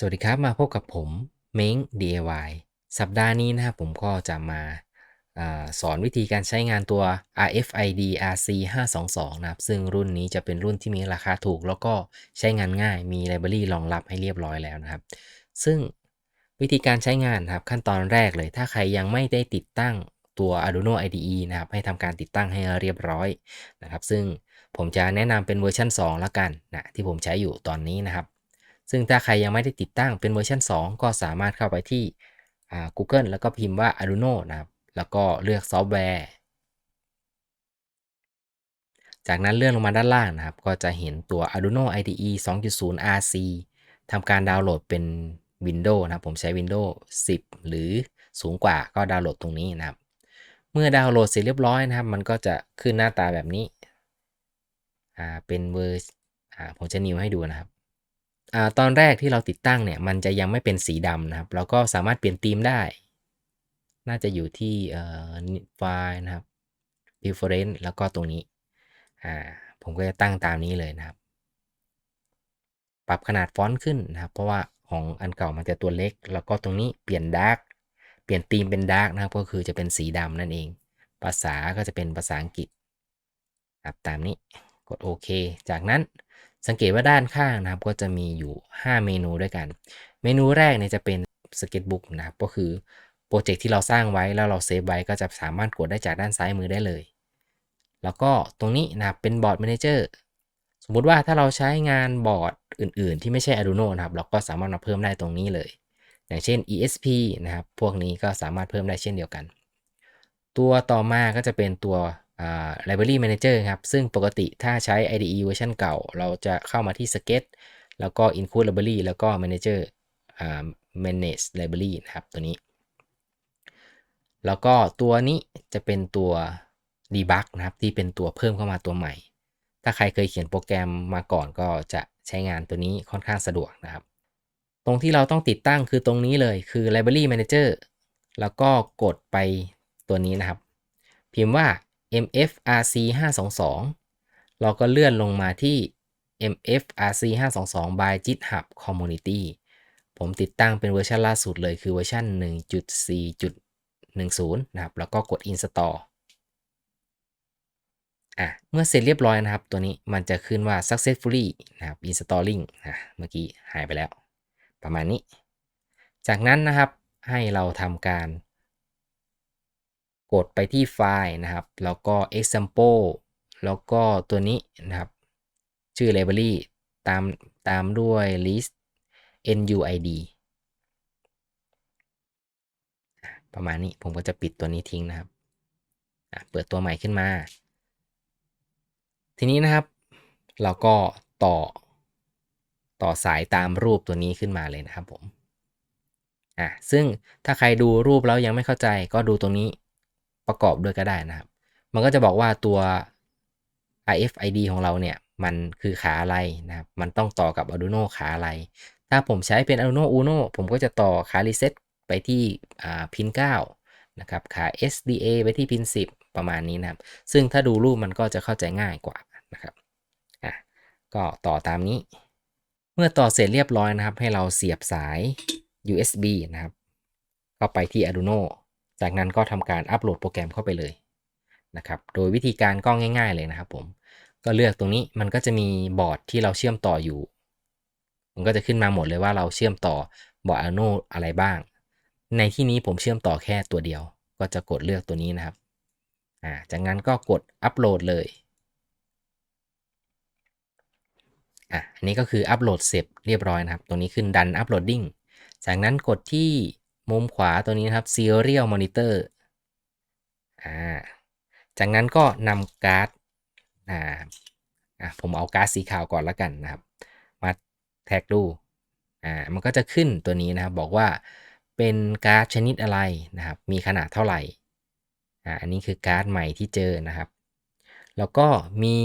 สวัสดีครับมาพบกับผมเม้ง DIY สัปดาห์นี้นะครับผมก็จะมาอาสอนวิธีการใช้งานตัว RFID RC 522 นะครับซึ่งรุ่นนี้จะเป็นรุ่นที่มีราคาถูก แล้วก็ใช้งานง่ายมีไลบรารีรองรับให้เรียบร้อยแล้วนะครับ ซึ่งวิธีการใช้งานครับขั้นตอนแรกเลย ถ้าใครยังไม่ได้ติดตั้งตัว Arduino IDE นะครับให้ทำการติดตั้งให้เรียบร้อยนะครับ ซึ่งผมจะแนะนำเป็นเวอร์ชัน2แล้วกันนะที่ผมใช้อยู่ตอนนี้นะครับ ซึ่งถ้าใครยังไม่ได้ติดตั้งเป็นเวอร์ชัน2 ก็สามารถเข้าไปที่ Google แล้วก็พิมพ์ว่า Arduino นะครับแล้วก็เลือกซอฟต์แวร์จากนั้นเลื่อนลงมาด้านล่างนะครับ ก็จะเห็นตัว Arduino IDE 2.0 RC ทำการดาวน์โหลดเป็น Windows นะครับ ผมใช้ Windows 10 หรือสูงกว่าก็ดาวน์โหลดตรงนี้นะครับ เมื่อดาวน์โหลดเสร็จเรียบร้อยนะครับ มันก็จะขึ้นหน้าตาแบบนี้ อ่า เป็นเวอร์ อ่า ผมจะนิวให้ดูนะครับ อ่าตอนแรกที่เราติดตั้งเนี่ย มันจะยังไม่เป็นสีดำนะครับ เราก็สามารถเปลี่ยนธีมได้ น่าจะอยู่ที่เอ่อไฟล์นะครับ preference แล้วก็ตรงนี้อ่าผมก็จะตั้งตามนี้เลยนะครับ ปรับขนาดฟอนต์ขึ้นนะครับ เพราะว่าของอันเก่ามันจะตัวเล็ก แล้วก็ตรงนี้เปลี่ยนดาร์กเปลี่ยนธีมเป็นดาร์กนะครับ ก็คือจะเป็นสีดำนั่นเอง ภาษาก็จะเป็นภาษาอังกฤษครับตามนี้กดโอเค จากนั้น สังเกตว่าด้านข้างนะครับก็จะมีอยู่ 5 เมนูด้วยกัน เมนูแรกเนี่ยจะเป็น Sketchbook นะครับก็คือโปรเจกต์ที่เราสร้างไว้แล้วเราเซฟไว้ก็จะสามารถกดได้จากด้านซ้ายมือได้เลย แล้วก็ตรงนี้นะครับเป็นบอร์ด Manager สมมุติว่าถ้าเราใช้งานบอร์ดอื่น ๆ ที่ไม่ใช่ Arduino นะครับ เราก็สามารถมาเพิ่มได้ตรงนี้เลย อย่างเช่น ESP นะครับ พวกนี้ก็สามารถเพิ่มได้เช่นเดียวกัน ตัวต่อมาก็จะเป็นตัว Library Manager ครับ ซึ่งปกติถ้าใช้ IDE เวอร์ชันเก่า เราจะเข้ามาที่ Sketch แล้วก็ Include Library แล้วก็ Manager Manage Library นะครับตัวนี้ แล้วก็ตัวนี้จะเป็นตัว Debug นะครับ ที่เป็นตัวเพิ่มเข้ามาตัวใหม่ ถ้าใครเคยเขียนโปรแกรมมาก่อนก็จะใช้งานตัวนี้ค่อนข้างสะดวกนะครับ ตรงที่เราต้องติดตั้งคือตรงนี้เลยคือ Library Manager แล้วก็กดไปตัวนี้นะครับ พิมพ์ว่า mfrc 522 เราก็เลื่อนลงมาที่ mfrc 522 by GitHub Community ผมติดตั้งเป็นเวอร์ชันล่าสุดเลยคือเวอร์ชัน1.4.10 นะครับ แล้วก็กด install อะ เมื่อเสร็จเรียบร้อยนะครับ ตัวนี้มันจะขึ้นว่า successfully นะครับ installing นะเมื่อกี้หายไปแล้ว ประมาณนี้ จากนั้นนะครับให้เราทำการ กดไปที่ไฟล์นะครับ แล้วก็ example แล้วก็ตัวนี้นะครับ ชื่อ library ตามตามด้วย list nuid ประมาณนี้ผมก็จะปิดตัวนี้ทิ้งนะครับเปิดตัวใหม่ขึ้นมา ทีนี้นะครับ เราก็ต่อ ต่อสายตามรูปตัวนี้ขึ้นมาเลยนะครับผมอะซึ่งถ้าใครดูรูปแล้วยังไม่เข้าใจก็ดูตรงนี้ ประกอบด้วยก็ได้นะครับ มันก็จะบอกว่าตัว RFID ของเราเนี่ย มันคือขาอะไรนะครับ มันต้องต่อกับ Arduino ขาอะไร ถ้าผมใช้เป็น Arduino Uno ผมก็จะต่อขา reset ไปที่พิน9นะครับ ขา SDA ไปที่พิน10 ประมาณนี้นะครับ ซึ่งถ้าดูรูปมันก็จะเข้าใจง่ายกว่านะครับ อะ ก็ต่อตามนี้ เมื่อต่อเสร็จเรียบร้อยนะครับ ให้เราเสียบสาย USB นะครับ เข้าไปที่ Arduino จากนั้นก็ทำการอัปโหลดโปรแกรมเข้าไปเลยนะครับ โดยวิธีการก็ง่าย ๆเลยนะครับผม ก็เลือกตรงนี้มันก็จะมีบอร์ดที่เราเชื่อมต่ออยู่ มันก็จะขึ้นมาหมดเลยว่าเราเชื่อมต่อบอร์ด Arduino อะไรบ้าง ในที่นี้ผมเชื่อมต่อแค่ตัวเดียว ก็จะกดเลือกตัวนี้นะครับ อ่า จากนั้นก็กดอัปโหลดเลย อะ อันนี้ก็คืออัปโหลดเสร็จเรียบร้อยนะครับ ตรงนี้ขึ้นดันอัปโหลดดิ้ง จากนั้นกดที่ มุมขวาตัวนี้นะครับ serial monitor อ่า จากนั้นก็นำการ์ดอ่าอ่าผมเอาการ์ดสีขาวก่อนล้วกันนะครับ มาแท็กดูอ่ามันก็จะขึ้นตัวนี้นะครับ บอกว่าเป็นการ์ดชนิดอะไรนะครับ มีขนาดเท่าไหร่อ่าอันนี้คือการ์ดใหม่ที่เจอนะครับ แล้วก็มี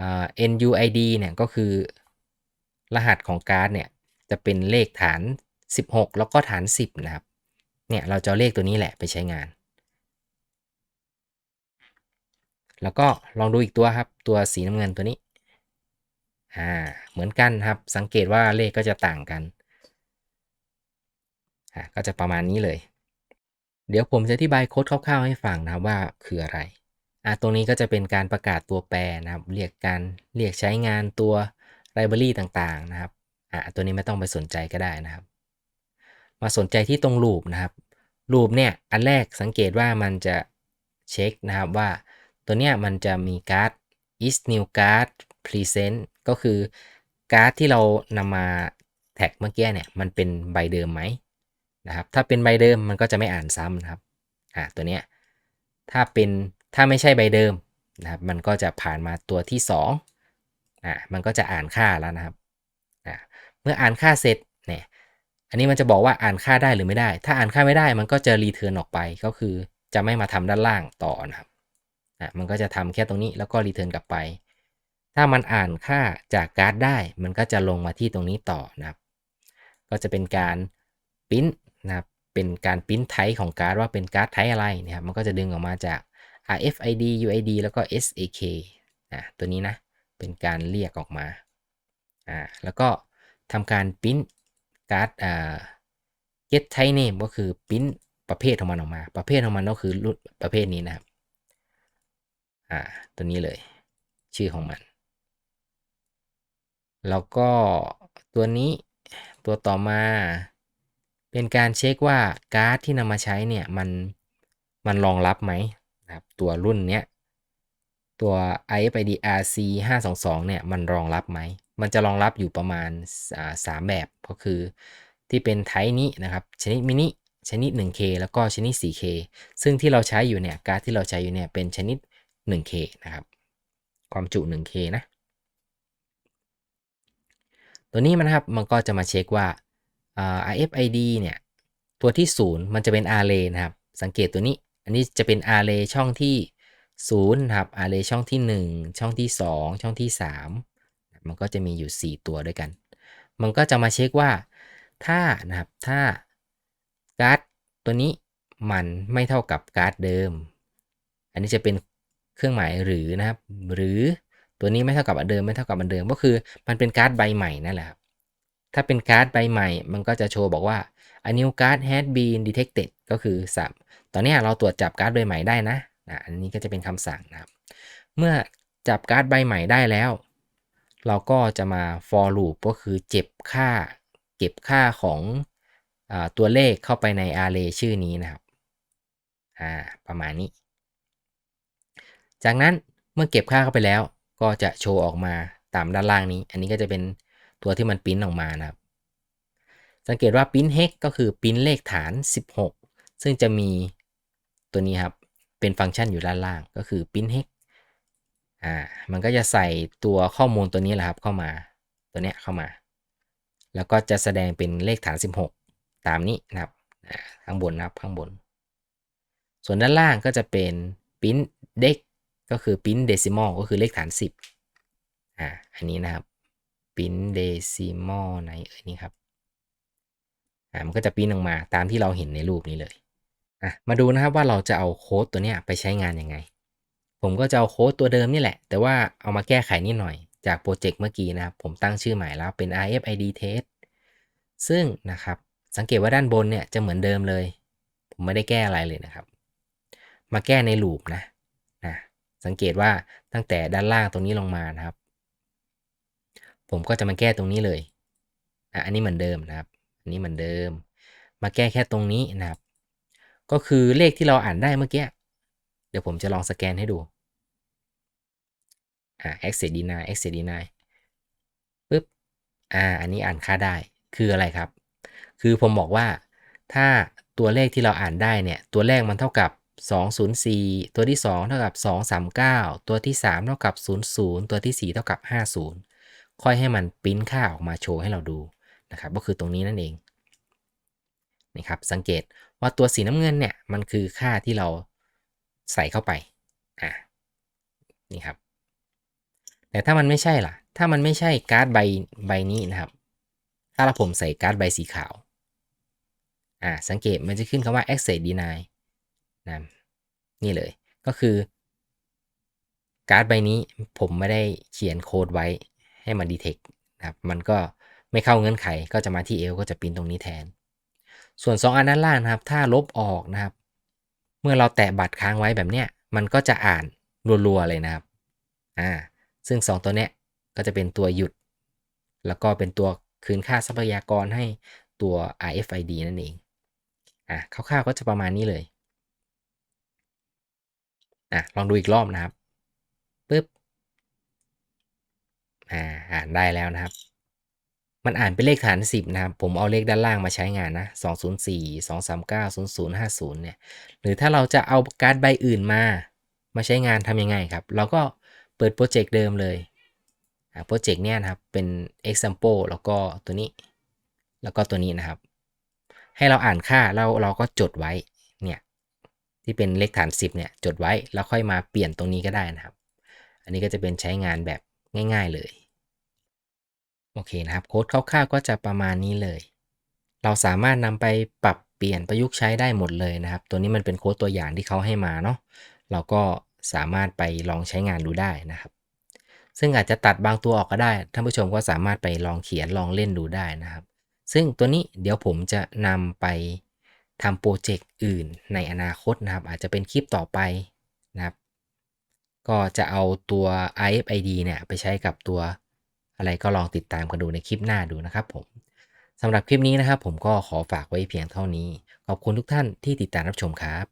อ่า NUID เนี่ยก็คือรหัสของการ์ดเนี่ยจะเป็นเลขฐาน 16 แล้วก็ฐาน 10 นะครับ เนี่ยเราจะเลขตัวนี้แหละไปใช้งาน แล้วก็ลองดูอีกตัวครับ ตัวสีน้ำเงินตัวนี้ อ่า เหมือนกันครับ สังเกตว่าเลขก็จะต่างกัน อะก็จะประมาณนี้เลย เดี๋ยวผมจะอธิบายโค้ดคร่าวๆให้ฟังนะครับว่าคืออะไร อะตรงนี้ก็จะเป็นการประกาศตัวแปรนะครับ เรียกการเรียกใช้งานตัวไลบรารีต่างๆนะครับ อะตัวนี้ไม่ต้องไปสนใจก็ได้นะครับ มาสนใจที่ตรงลูปนะครับลูปเนี่ยอันแรกสังเกตว่ามันจะเช็คนะครับว่าตัวเนี้ยมันจะมีการ์ด is new card present ก็คือการ์ดที่เรานำมาแท็กเมื่อกี้เนี่ยมันเป็นใบเดิมไหมนะครับถ้าเป็นใบเดิมมันก็จะไม่อ่านซ้ำนะครับอ่าตัวเนี้ยถ้าเป็นถ้าไม่ใช่ใบเดิมนะครับมันก็จะผ่านมาตัวที่2อ่ามันก็จะอ่านค่าแล้วนะครับอ่าเมื่ออ่านค่าเสร็จเนี่ย อันนี้มันจะบอกว่าอ่านค่าได้หรือไม่ได้ ถ้าอ่านค่าไม่ได้มันก็จะรีเทิร์นออกไปก็คือจะไม่มาทำด้านล่างต่อนะครับอะมันก็จะทำแค่ตรงนี้แล้วก็รีเทิร์นกลับไป ถ้ามันอ่านค่าจากการ์ดได้ มันก็จะลงมาที่ตรงนี้ต่อนะครับ ก็จะเป็นการปริ้นนะครับเป็นการปริ้นไทป์ของการ์ดว่าเป็นการ์ดไทป์อะไรนะครับมันก็จะดึงออกมาจาก RFID UID แล้วก็ SAK อะตัวนี้นะเป็นการเรียกออกมาอ่าแล้วก็ทำการปิ้น การ์ดอ่า get type name ก็คือปริ้นประเภทของมันออกมา ประเภทของมันก็คือรุ่นประเภทนี้นะครับ อ่า ตัวนี้เลย ชื่อของมัน แล้วก็ตัวนี้ตัวต่อมา เป็นการเช็คว่าการ์ดที่นำมาใช้เนี่ย มันมันรองรับไหมนะครับ ตัวรุ่นเนี้ย ตัว IFID RC 522 เนี่ย มันรองรับไหม มันจะรองรับอยู่ประมาณสามแบบ ก็คือที่เป็นไทนี้นะครับ ชนิดมินิ ชนิด 1K แล้วก็ชนิด 4K ซึ่งที่เราใช้อยู่เนี่ย การ์ดที่เราใช้อยู่เนี่ย เป็นชนิด 1K นะครับ ความจุ 1K นะ ตัวนี้มันะครับ มันก็จะมาเช็คว่า RFID เนี่ย ตัวที่ 0 มันจะเป็น array นะครับ สังเกตตัวนี้ อันนี้จะเป็น array ช่องที่ 0นะครับ array ช่องที่ 1 ช่องที่ 2 ช่องที่ 3 มันก็จะมีอยู่ 4 ตัวด้วยกัน มันก็จะมาเช็คว่า ถ้านะครับถ้าการ์ดตัวนี้มันไม่เท่ากับการ์ดเดิม อันนี้จะเป็นเครื่องหมายหรือนะครับ หรือตัวนี้ไม่เท่ากับอันเดิมไม่เท่ากับอันเดิมก็คือมันเป็นการ์ดใบใหม่นั่นแหละครับถ้าเป็นการ์ดใบใหม่ มันก็จะโชว์บอกว่า a new card has been detected ก็คือสับตอนนี้เราตรวจจับการ์ดใบใหม่ได้นะ นะอันนี้ก็จะเป็นคำสั่งนะครับเมื่อจับการ์ดใบใหม่ได้แล้ว เราก็จะมา for loop ก็คือเจ็บค่า เก็บค่าของอตัวเลขเข้าไปใน array ชื่อนี้นะครับอ่าประมาณนี้ จากนั้นเมื่อเก็บค่าเข้าไปแล้ว ก็จะโชว์ออกมาตามด้านล่างนี้ อันนี้ก็จะเป็นตัวที่มันปิ้นออกมานะครับ สังเกตว่าปิ้น hex ก็คือปิ้นเลขฐาน 16 ซึ่งจะมีตัวนี้ครับ เป็นฟังก์ชันอยู่ด้านล่างก็คือปริ้น hex อ่ามันก็จะใส่ตัวข้อมูลตัวนี้แหละครับเข้ามาตัวเนี้ยเข้ามา แล้วก็จะแสดงเป็นเลขฐาน 16 ตามนี้นะครับข้างบนนะครับข้างบน ส่วนด้านล่างก็จะเป็นปริ้น dex ก็คือปริ้น decimal ก็คือเลขฐาน 10อ่าอันนี้นะครับปริ้นเดซิมอลไหนเอ่ยนี่ครับอ่ามันก็จะปิ้นออกมาตามที่เราเห็นในรูปนี้เลย อะมาดูนะครับว่าเราจะเอาโค้ดตัวเนี้ยไปใช้งานยังไง ผมก็จะเอาโค้ดตัวเดิมนี่แหละ แต่ว่าเอามาแก้ไขนิดหน่อยจากโปรเจกต์เมื่อกี้นะครับ ผมตั้งชื่อใหม่แล้วเป็น RFID test ซึ่งนะครับสังเกตว่าด้านบนเนี่ยจะเหมือนเดิมเลย ผมไม่ได้แก้อะไรเลยนะครับ มาแก้ในลูปนะนะสังเกตว่าตั้งแต่ด้านล่างตรงนี้ลงมานะครับ ผมก็จะมาแก้ตรงนี้เลยอะอันนี้เหมือนเดิมนะครับ อันนี้เหมือนเดิม มาแก้แค่ตรงนี้นะครับ ก็คือเลขที่เราอ่านได้เมื่อกี้ เดี๋ยวผมจะลองสแกนให้ดู อ่า access deny access deny ปึ๊บ อ่า อันนี้อ่านค่าได้ คืออะไรครับ คือผมบอกว่า ถ้าตัวเลขที่เราอ่านได้เนี่ย ตัวแรกมันเท่ากับ 204 ตัวที่ 2 เท่ากับ 239 ตัวที่ 3 เท่ากับ 00 ตัวที่ 4 เท่ากับ 50 ค่อยให้มันปริ้นค่าออกมาโชว์ให้เราดูนะครับ ก็คือตรงนี้นั่นเอง นี่ครับ สังเกต ว่าตัวสีน้ำเงินเนี่ยมันคือค่าที่เราใส่เข้าไปอะนี่ครับ แต่ถ้ามันไม่ใช่ล่ะ ถ้ามันไม่ใช่การ์ดใบใบนี้นะครับ ถ้าเราผมใส่การ์ดใบสีขาวอ่าสังเกตมันจะขึ้นคำว่า access deny นะนี่เลยก็คือ การ์ดใบนี้ผมไม่ได้เขียนโค้ดไว้ให้มันดีเทคนะครับ มันก็ไม่เข้าเงื่อนไขก็จะมาที่เอลก็จะปินตรงนี้แทน ส่วน 2 อันด้านล่างนะครับ ถ้าลบออกนะครับ เมื่อเราแตะบัตรค้างไว้แบบเนี้ย มันก็จะอ่านรัวๆเลยนะครับ อ่า ซึ่ง 2 ตัวเนี้ยก็จะเป็นตัวหยุด แล้วก็เป็นตัวคืนค่าทรัพยากรให้ตัว RFID นั่นเอง อะคร่าวๆก็จะประมาณนี้เลย อะลองดูอีกรอบนะครับปึ๊บ อ่า อ่านได้แล้วนะครับ มันอ่านเป็นเลขฐาน 10 นะครับ ผมเอาเลขด้านล่างมาใช้งานนะ 204 239 0050 เนี่ย หรือถ้าเราจะเอาการ์ดใบอื่นมา มาใช้งานทำยังไงครับ เราก็เปิดโปรเจกต์เดิมเลยอ่าโปรเจกต์เนี่ยนะครับ เป็น example แล้วก็ตัวนี้ แล้วก็ตัวนี้นะครับ ให้เราอ่านค่าแล้วเราก็จดไว้ เนี่ย ที่เป็นเลขฐาน 10 เนี่ย จดไว้ แล้วค่อยมาเปลี่ยนตรงนี้ก็ได้นะครับ อันนี้ก็จะเป็นใช้งานแบบง่าย ๆเลย โอเคนะครับโค้ดคร่าวๆก็จะประมาณนี้เลย เราสามารถนำไปปรับเปลี่ยนประยุกต์ใช้ได้หมดเลยนะครับ ตัวนี้มันเป็นโค้ดตัวอย่างที่เขาให้มาเนาะเราก็สามารถไปลองใช้งานดูได้นะครับ ซึ่งอาจจะตัดบางตัวออกก็ได้ท่านผู้ชมก็สามารถไปลองเขียนลองเล่นดูได้นะครับ ซึ่งตัวนี้เดี๋ยวผมจะนำไปทำโปรเจกต์อื่นในอนาคตนะครับ อาจจะเป็นคลิปต่อไปนะครับ ก็จะเอาตัว RFID เนี่ยไปใช้กับตัว อะไรก็ลองติดตามกันดูในคลิปหน้าดูนะครับผมสำหรับคลิปนี้นะครับ ผมก็ขอฝากไว้เพียงเท่านี้ ขอบคุณทุกท่านที่ติดตามรับชมครับ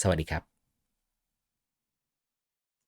สวัสดีครับ